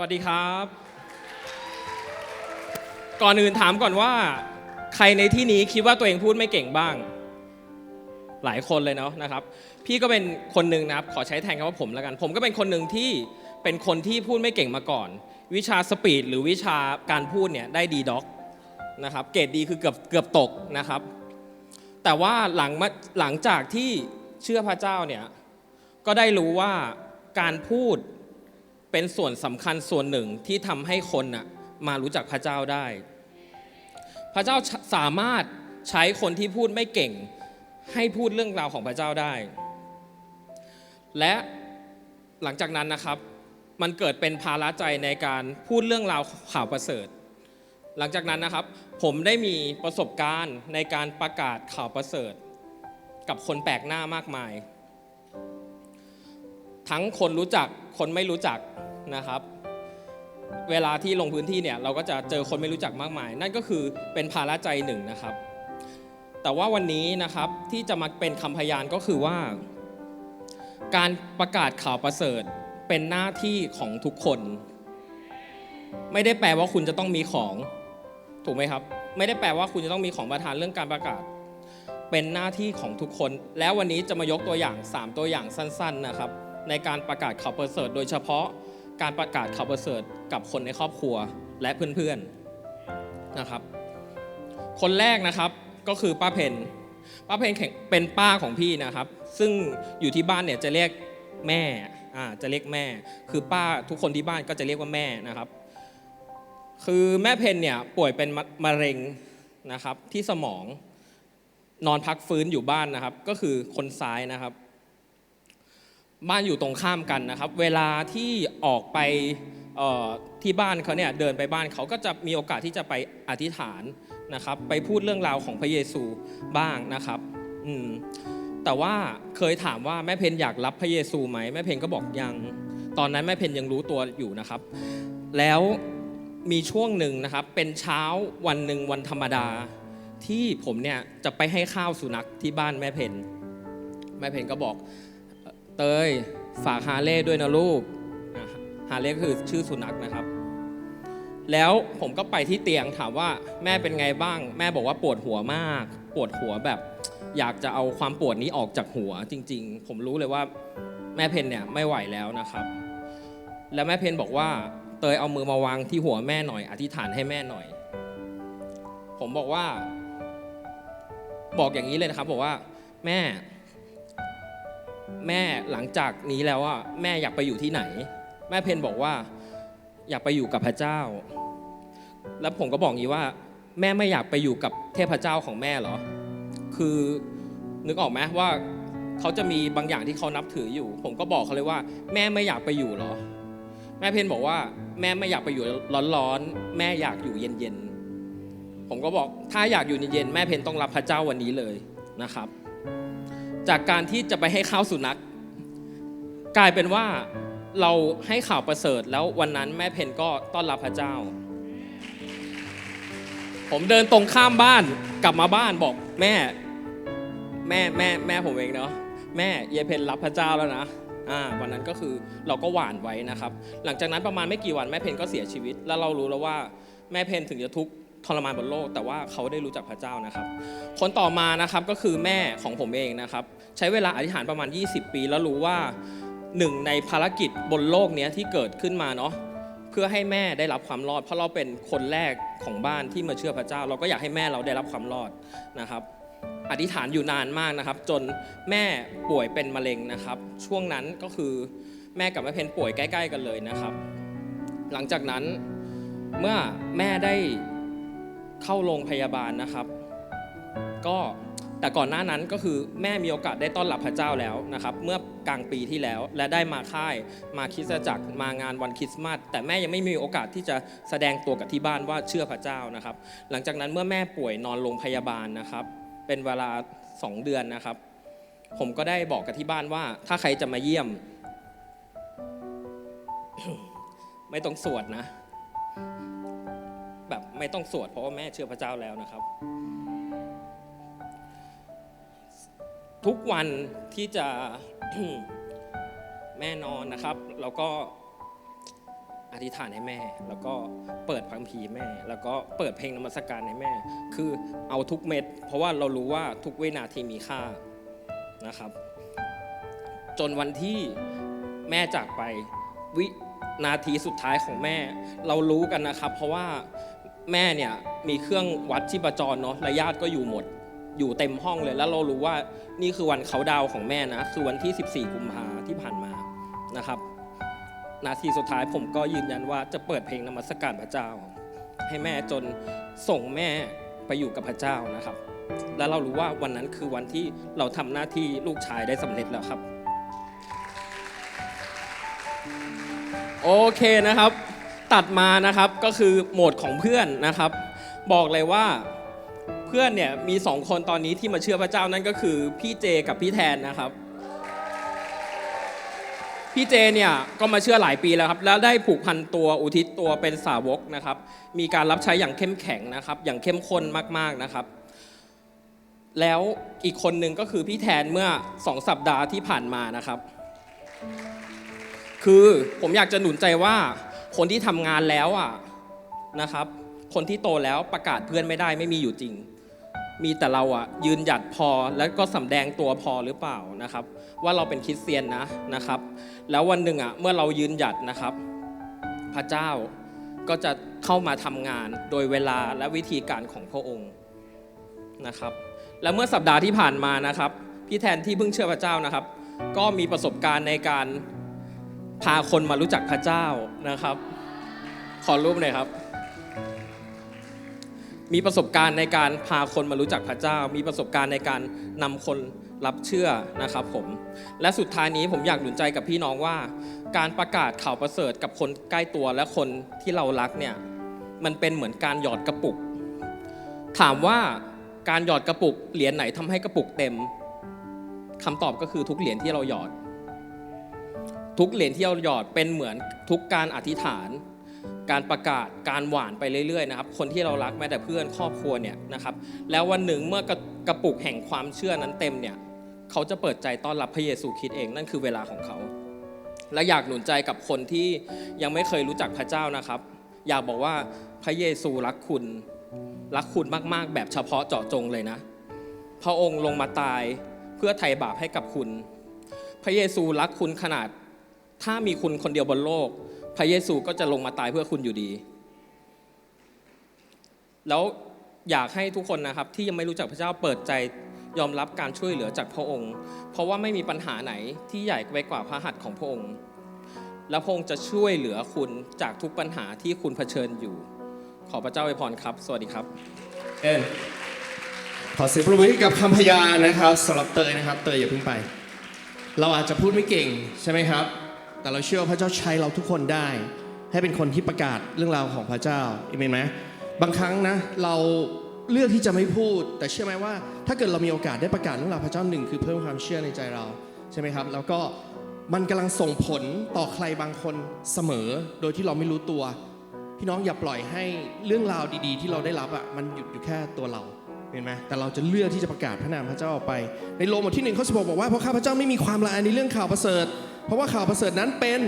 วัสดีครับ ก่อนอื่นถามก่อนว่า ใครในที่นี้คิดว่าตัวเองพูดไม่เก่งบ้าง หลายคนเลยเนาะนะครับ พี่ก็เป็นคนหนึ่งนะครับ ขอใช้แทนคำว่าผมแล้วกัน ผมก็เป็นคนหนึ่งที่เป็นคนที่พูดไม่เก่งมาก่อน วิชาสปีดหรือวิชาการพูดเนี่ยได้ดีด็อกนะครับ เกรดดีคือเกือบเกือบตกนะครับ แต่ว่าหลังมาหลังจากที่เชื่อพระเจ้าเนี่ยก็ได้รู้ว่าการพูด เป็นส่วนสำคัญส่วนหนึ่งที่ทำให้คนน่ะมารู้จักพระเจ้าได้ พระเจ้าสามารถใช้คนที่พูดไม่เก่ง ให้พูดเรื่องราวของพระเจ้าได้ และหลังจากนั้นนะครับ มันเกิดเป็นภาระใจในการพูดเรื่องราวข่าวประเสริฐ หลังจากนั้นนะครับ ผมได้มีประสบการณ์ในการประกาศข่าวประเสริฐ กับคนแปลกหน้ามากมาย ทั้งคนรู้จักคนไม่รู้จักนะครับ เวลาที่ลงพื้นที่เนี่ยเราก็จะเจอคนไม่รู้จักมากมาย นั่นก็คือเป็นภาระใจหนึ่งนะครับ แต่ว่าวันนี้นะครับที่จะมาเป็นคำพยานก็คือว่า การประกาศข่าวประเสริฐเป็นหน้าที่ของทุกคน ไม่ได้แปลว่าคุณจะต้องมีของถูกไหมครับ ไม่ได้แปลว่าคุณจะต้องมีของประทานเรื่องการประกาศเป็นหน้าที่ของทุกคน แล้ววันนี้จะมายกตัวอย่าง 3 ตัวอย่างสั้น ๆนะครับ ในการประกาศข่าวประเสริฐ โดยเฉพาะการประกาศข่าวประเสริฐกับคนในครอบครัวและเพื่อนๆนะครับ คนแรกนะครับก็คือป้าเพนป้าเพนเป็นป้าของพี่นะครับ ซึ่งอยู่ที่บ้านเนี่ยจะเรียกแม่อ่าจะเรียกแม่ คือป้าทุกคนที่บ้านก็จะเรียกว่าแม่นะครับ คือแม่เพนเนี่ยป่วยเป็นมะเร็งนะครับที่สมองนอนพักฟื้นอยู่บ้านนะครับ ก็คือคนซ้ายนะครับ บ้านอยู่ตรงข้ามกันนะครับ เวลาที่ออกไปที่บ้านเขาเนี่ยเดินไปบ้านเขาก็จะมีโอกาสที่จะไปอธิษฐานนะครับ ไปพูดเรื่องราวของพระเยซูบ้างนะครับอืมแต่ว่าเคยถามว่าแม่เพนอยากรับพระเยซูไหมแม่เพนก็บอกยังตอนนั้นแม่เพนยังรู้ตัวอยู่นะครับ แล้วมีช่วงหนึ่งนะครับ เป็นเช้าวันหนึ่งวันธรรมดา ที่ผมเนี่ยจะไปให้ข้าวสุนัขที่บ้านแม่เพนแม่เพนก็บอก เตยฝากฮาเล่ด้วยนะลูกฮาเล่ก็คือชื่อสุนัขนะครับ แล้วผมก็ไปที่เตียงถามว่าแม่เป็นไงบ้าง แม่บอกว่าปวดหัวมาก ปวดหัวแบบ อยากจะเอาความปวดนี้ออกจากหัวจริง ๆ ผมรู้เลยว่าแม่เพนเนี่ยไม่ไหวแล้วนะครับ แล้วแม่เพนบอกว่าเตยเอามือมาวางที่หัวแม่หน่อย อธิษฐานให้แม่หน่อย ผมบอกว่า บอกอย่างนี้เลยนะครับ บอกว่า แม่ แม่หลังจากนี้แล้วว่าแม่อยากไปอยู่ที่ไหน แม่เพนบอกว่าอยากไปอยู่กับพระเจ้า แล้วผมก็บอกงี้ว่า แม่ไม่อยากไปอยู่กับเทพเจ้าของแม่เหรอ คือนึกออกไหมว่าเขาจะมีบางอย่างที่เขานับถืออยู่ ผมก็บอกเขาเลยว่า แม่ไม่อยากไปอยู่เหรอ แม่เพนบอกว่า แม่ไม่อยากไปอยู่ร้อนๆแม่อยากอยู่เย็นๆผมก็บอกถ้าอยากอยู่เย็นๆแม่เพนต้องรับพระเจ้าวันนี้เลยนะครับ จากการที่จะไปให้ข้าวสุนัข กลายเป็นว่าเราให้ข่าวประเสริฐแล้ววันนั้นแม่เพนก็ต้อนรับพระเจ้า ผมเดินตรงข้ามบ้านกลับมาบ้านบอกแม่ แม่แม่แม่ผมเองเนาะแม่เยายเพนรับพระเจ้าแล้วนะอ่าวันนั้นก็คือเราก็หวานไว้นะครับ หลังจากนั้นประมาณไม่กี่วันแม่เพนก็เสียชีวิต แล้วเรารู้แล้วว่าแม่เพนถึงจะทุกข์ทรมานบนโลก แต่ว่าเขาได้รู้จักพระเจ้านะครับ คนต่อมานะครับก็คือแม่ของผมเองนะครับ ใช้เวลาอธิษฐานประมาณ 20 ปี แล้วรู้ว่าหนึ่งในภารกิจบนโลกนี้ที่เกิดขึ้นมาเนาะเพื่อให้แม่ได้รับความรอด เพราะเราเป็นคนแรกของบ้านที่มาเชื่อพระเจ้า เราก็อยากให้แม่เราได้รับความรอดนะครับอธิษฐานอยู่นานมากนะครับ จนแม่ป่วยเป็นมะเร็งนะครับ ช่วงนั้นก็คือแม่กับแม่เพนป่วยใกล้ ๆ กันเลยนะครับ หลังจากนั้นเมื่อแม่ได้เข้าโรงพยาบาลนะครับ ก็ แต่ก่อนหน้านั้นก็คือแม่มีโอกาสได้ต้อนรับพระเจ้าแล้วนะครับ เมื่อกลางปีที่แล้ว และได้มาค่ายมาคริสตจักรมางานวันคริสต์มาสแต่แม่ยังไม่มีโอกาสที่จะแสดงตัวกับที่บ้านว่าเชื่อพระเจ้านะครับ หลังจากนั้นเมื่อแม่ป่วยนอนโรงพยาบาลนะครับ เป็นเวลา 2 เดือนนะครับ ผมก็ได้บอกกับที่บ้านว่า ถ้าใครจะมาเยี่ยม ไม่ต้องสวดนะ แบบไม่ต้องสวดเพราะว่าแม่เชื่อพระเจ้าแล้วนะครับ ทุกวันที่จะแม่นอนนะครับ แล้วก็อธิษฐานให้แม่ แล้วก็เปิดพังพีแม่ แล้วก็เปิดเพลงนมัสการให้แม่ คือเอาทุกเม็ด เพราะว่าเรารู้ว่าทุกวินาทีมีค่านะครับ จนวันที่แม่จากไปวินาทีสุดท้ายของแม่ เรารู้กันนะครับ เพราะว่าแม่เนี่ยมีเครื่องวัดชีพจรเนาะและญาติก็อยู่หมด อยู่เต็มห้องเลย แล้วเรารู้ว่านี่คือวันเขาดาวของแม่นะ คือวันที่ 14 กุมภาที่ผ่านมานะครับ นาทีสุดท้ายผมก็ยืนยันว่าจะเปิดเพลงนมัสการพระเจ้า ให้แม่จนส่งแม่ไปอยู่กับพระเจ้านะครับ แล้วเรารู้ว่าวันนั้นคือวันที่เราทำหน้าที่ลูกชายได้สำเร็จแล้วครับ โอเคนะครับ ตัดมานะครับก็คือโหมดของเพื่อนนะครับ บอกเลยว่า พื่อนเนี่ยมีสองคนตอนนี้ที่มาเชื่อพระเจ้านั่นก็คือพี่เจกับพี่แทนนะครับ พี่เจเนี่ยก็มาเชื่อหลายปีแล้วครับ แล้วได้ผูกพันตัวอุทิศตัวเป็นสาวกนะครับ มีการรับใช้อย่างเข้มแข็งนะครับ อย่างเข้มข้นมากๆนะครับ แล้วอีกคนหนึ่งก็คือพี่แทนเมื่อสองสัปดาห์ที่ผ่านมานะครับ คือผมอยากจะหนุนใจว่าคนที่ทำงานแล้วอะนะครับคนที่โตแล้วประกาศเพื่อนไม่ได้ไม่มีอยู่จริง มีแต่เราอะยืนหยัดพอแล้วก็สำแดงตัวพอหรือเปล่านะครับ ว่าเราเป็นคริสเตียนนะนะครับ แล้ววันหนึ่งอะเมื่อเรายืนหยัดนะครับ พระเจ้าก็จะเข้ามาทำงานโดยเวลาและวิธีการของพระองค์นะครับ และเมื่อสัปดาห์ที่ผ่านมานะครับพี่แทนที่เพิ่งเชื่อพระเจ้านะครับ ก็มีประสบการณ์ในการพาคนมารู้จักพระเจ้านะครับ ขอรูปหน่อยครับ มีประสบการณ์ในการพาคนมารู้จักพระเจ้า มีประสบการณ์ในการนำคนรับเชื่อนะครับผม และสุดท้ายนี้ผมอยากหนุนใจกับพี่น้องว่า การประกาศข่าวประเสริฐกับคนใกล้ตัวและคนที่เรารักเนี่ยมันเป็นเหมือนการหยอดกระปุก ถามว่าการหยอดกระปุกเหรียญไหนทำให้กระปุกเต็มคำตอบก็คือทุกเหรียญที่เราหยอด ทุกเหรียญที่เราหยอดเป็นเหมือนทุกการอธิษฐาน การประกาศการหวานไปเรื่อยๆนะครับคนที่เรารักแม้แต่เพื่อนครอบครัวเนี่ยนะครับแล้ววันหนึ่งเมื่อกระกระปุกแห่งความเชื่อนั้นเต็มเนี่ยเขาจะเปิดใจต้อนรับพระเยซูคริดเองนั่นคือเวลาของเขา และอยากหนุนใจกับคนที่ยังไม่เคยรู้จักพระเจ้านะครับ อยากบอกว่าพระเยซูรักคุณรักคุณมากๆ แบบเฉพาะเจาะจงเลยนะ พระองค์ลงมาตายเพื่อไถ่บาปให้กับคุณ พระเยซูรักคุณขนาด ถ้ามีคุณคนเดียวบนโลก ระเยซูก็จะลงมาตายเพื่อคุณอยู่ดี แล้วอยากให้ทุกคนนะครับที่ยังไม่รู้จักพระเจ้าเปิดใจยอมรับการช่วยเหลือจากพระองค์ เพราะว่าไม่มีปัญหาไหนที่ใหญ่ไปกว่าพระหัตถ์ของพระองค์ และพระองค์จะช่วยเหลือคุณจากทุกปัญหาที่คุณเผชิญอยู่ ขอพระเจ้าอวยพรครับ สวัสดีครับ เอ็นขอเสียงปรบมือให้กับคำพยานนะครับสำหรับเตยนะครับ เตยอย่าเพิ่งไป เราอาจจะพูดไม่เก่งใช่ไหมครับ แต่เราเชื่อพระเจ้าใช้เราทุกคนได้ ให้เป็นคนที่ประกาศเรื่องราวของพระเจ้าเอเมนไหมบางครั้งนะเราเลือกที่จะไม่พูด แต่เชื่อไหมว่า ถ้าเกิดเรามีโอกาสได้ประกาศเรื่องราวพระเจ้าหนึ่งคือเพิ่มความเชื่อในใจเราใช่ไหมครับ แล้วก็มันกำลังส่งผลต่อใครบางคนเสมอ โดยที่เราไม่รู้ตัว พี่น้องอย่าปล่อยให้เรื่องราวดี ๆ ที่เราได้รับอะมันหยุดอยู่แค่ตัวเรา เห็นไหมแต่เราจะเลือกที่จะประกาศพระนามพระเจ้าออกไป ในโรมบทที่หนึ่งข้อสิบหกบอกว่าเพราะข้าพระเจ้าไม่มีความละอายในเรื่องข่าวประเสริฐ เพราะว่าข่าวประเสริฐนั้นเป็น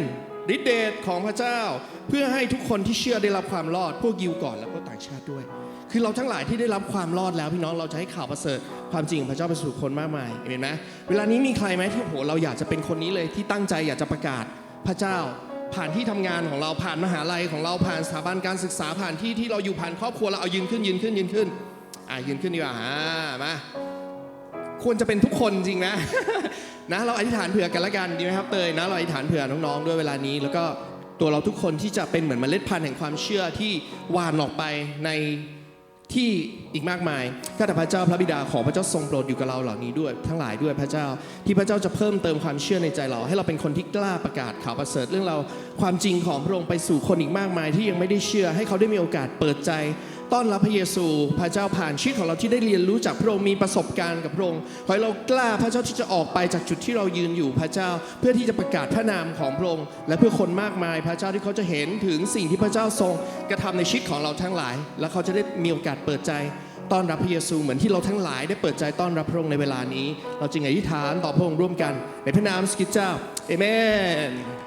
ฤทธิเดชของพระเจ้า เพื่อให้ทุกคนที่เชื่อได้รับความรอดพวกยิวก่อนแล้วก็ต่างชาติด้วย คือเราทั้งหลายที่ได้รับความรอดแล้วพี่น้องเราจะให้ข่าวประเสริฐความจริงของพระเจ้าไปสู่คนมากมายเห็นไหมเวลานี้มีใครไหมที่โอ้โหเราอยากจะเป็นคนนี้เลยที่ตั้งใจอยากจะประกาศพระเจ้าผ่านที่ทำงานของเราผ่านมหาลัยของเราผ่านสถาบันการศึกษาผ่านที่ที่เราอยู่ผ่านครอบครัวเราเอายืนขึ้นยืนขึ้นยืนขึ้น อะยืนขึ้นดีกว่าอ่ามาควรจะเป็นทุกคนจริงนะ นะเราอธิษฐานเผื่อกันละกันดีไหมครับเตยนะเราอธิษฐานเผื่อน้องๆด้วยเวลานี้ แล้วก็ตัวเราทุกคนที่จะเป็นเหมือนเมล็ดพันธุ์แห่งความเชื่อที่หวานออกไปในที่อีกมากมายข้าแต่พระเจ้าพระบิดาขอพระเจ้าทรงโปรดอยู่กับเราเหล่านี้ด้วย ทั้งหลายด้วยพระเจ้าที่พระเจ้าจะเพิ่มเติมความเชื่อในใจเรา ให้เราเป็นคนที่กล้าประกาศข่าวประเสริฐเรื่องเราความจริงของพระองค์ไปสู่คนอีกมากมาย ที่ยังไม่ได้เชื่อให้เขาได้มีโอกาสเปิดใจ ต้อนรับพระเยซูพระเจ้าผ่านชีวิตของเราที่ได้เรียนรู้จากพระองค์มีประสบการณ์กับพระองค์ขอให้เรากล้าพระเจ้าที่จะออกไปจากจุดที่เรายืนอยู่พระเจ้า เพื่อที่จะประกาศพระนามของพระองค์และเพื่อคนมากมายพระเจ้าที่เขาจะเห็นถึงสิ่งที่พระเจ้าทรงกระทำในชีวิตของเราทั้งหลาย และเขาจะได้มีโอกาสเปิดใจต้อนรับพระเยซูเหมือนที่เราทั้งหลายได้เปิดใจต้อนรับพระองค์ในเวลานี้ เราจึงอธิษฐานต่อพระองค์ร่วมกัน ในพระนามสกิจเจ้าเอเมน